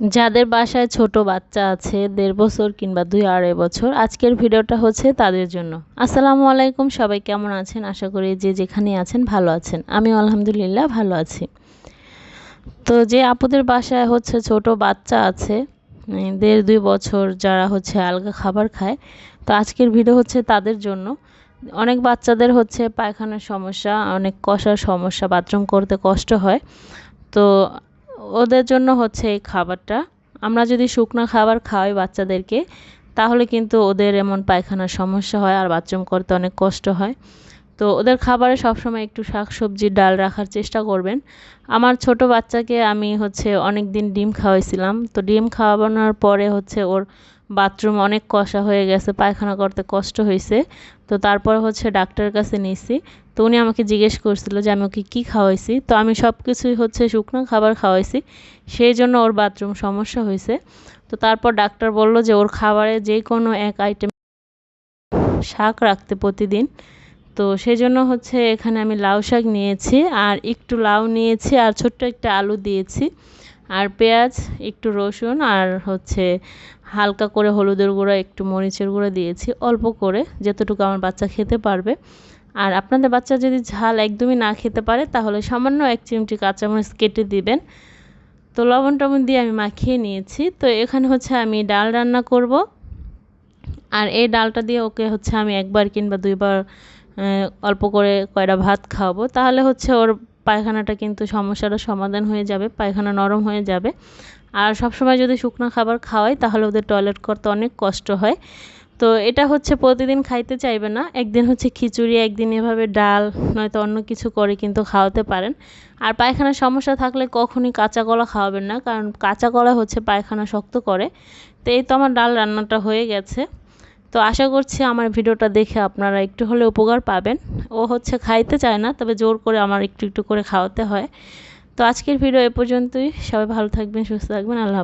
যাদের বাসায় ছোট বাচ্চা আছে, দেড় বছর কিংবা দুই আড়াই বছর, আজকের ভিডিওটা হচ্ছে তাদের জন্য। আসসালামু আলাইকুম, সবাই কেমন আছেন? আশা করি যে যেখানে আছেন ভালো আছেন। আমি আলহামদুলিল্লাহ ভালো আছি। তো যে আপুদের বাসায় হচ্ছে ছোট বাচ্চা আছে দেড় দুই বছর যারা হচ্ছে আলগা খাবার খায়, তো আজকের ভিডিও হচ্ছে তাদের জন্য। অনেক বাচ্চাদের হচ্ছে পায়খানার সমস্যা, অনেক কষার সমস্যা, বাথরুম করতে কষ্ট হয়। তো ওদের জন্য হচ্ছে এই খাবারটা। আমরা যদি শুকনো খাবার খাওয়াই বাচ্চাদেরকে, তাহলে কিন্তু ওদের এমন পায়খানার সমস্যা হয় আর বাথরুম করতে অনেক কষ্ট হয়। তো ওদের খাবারে সবসময় একটু শাক সবজি ডাল রাখার চেষ্টা করবেন। আমার ছোট বাচ্চাকে আমি হচ্ছে অনেক দিন ডিম খাওয়াইছিলাম। তো ডিম খাওয়ানোর পরে হচ্ছে ওর বাথরুম অনেক কষা হয়ে গেছে, পায়খানা করতে কষ্ট হয়েছে তো তারপর হচ্ছে ডাক্তারের কাছে নিয়েছি তো উনি আমাকে জিজ্ঞেস করছিল যে আমি ওকে কী খাওয়াইছি? তো আমি সব কিছুই হচ্ছে শুকনো খাবার খাওয়াইছি, সেই জন্য ওর বাথরুম সমস্যা হয়েছে তো তারপর ডাক্তার বলল যে ওর খাবারে যে কোনো এক আইটেম শাক রাখতে প্রতিদিন। তো সেই জন্য হচ্ছে এখানে আমি লাউ শাক নিয়েছি, আর একটু লাউ নিয়েছি, আর ছোট্ট একটা আলু দিয়েছি। আর পেঁয়াজ, একটু রসুন আর হচ্ছে হালকা করে হলুদের গুঁড়া, একটু মরিচের গুঁড়ো দিয়েছি, অল্প করে, যতটুকু আমার বাচ্চা খেতে পারবে। আর আপনাদের বাচ্চা যদি ঝাল একদমই না খেতে পারে, তাহলে সামান্য এক চিমটি কাঁচামরিচ কেটে দিবেন। তো লবণ টবণ দিয়ে আমি মাখিয়ে নিয়েছি। তো এখানে হচ্ছে আমি ডাল রান্না করব। আর এই ডালটা দিয়ে ওকে হচ্ছে আমি একবার কিংবা দুইবার অল্প করে কয়টা ভাত খাওয়াবো। তাহলে হচ্ছে ওর পায়খানাটা কিন্তু সমস্যাটা সমাধান হয়ে যাবে, পায়খানা নরম হয়ে যাবে। আর সবসময় যদি শুকনো খাবার খাওয়াই, তাহলে ওদের টয়লেট করতে অনেক কষ্ট হয়। তো এটা হচ্ছে প্রতিদিন খাইতে চাইবে না, একদিন হচ্ছে খিচুড়ি, একদিন এভাবে ডাল, নয়তো অন্য কিছু করে কিন্তু খাওয়াতে পারেন। আর পায়খানার সমস্যা থাকলে কখনই কাঁচা কলা খাওয়াবেন না, কারণ কাঁচা কলা হচ্ছে পায়খানা শক্ত করে। তো এই তো আমার ডাল রান্নাটা হয়ে গেছে। তো আশা করছি আমার ভিডিওটা দেখে আপনারা একটু হলে উপকার পাবেন। ও হচ্ছে খাইতে চায় না, তবে জোর করে আমার একটু একটু করে খাওয়াতে হয়। তো আজকের ভিডিও এ পর্যন্তই। সবাই ভালো থাকবেন, সুস্থ থাকবেন। আল্লাহ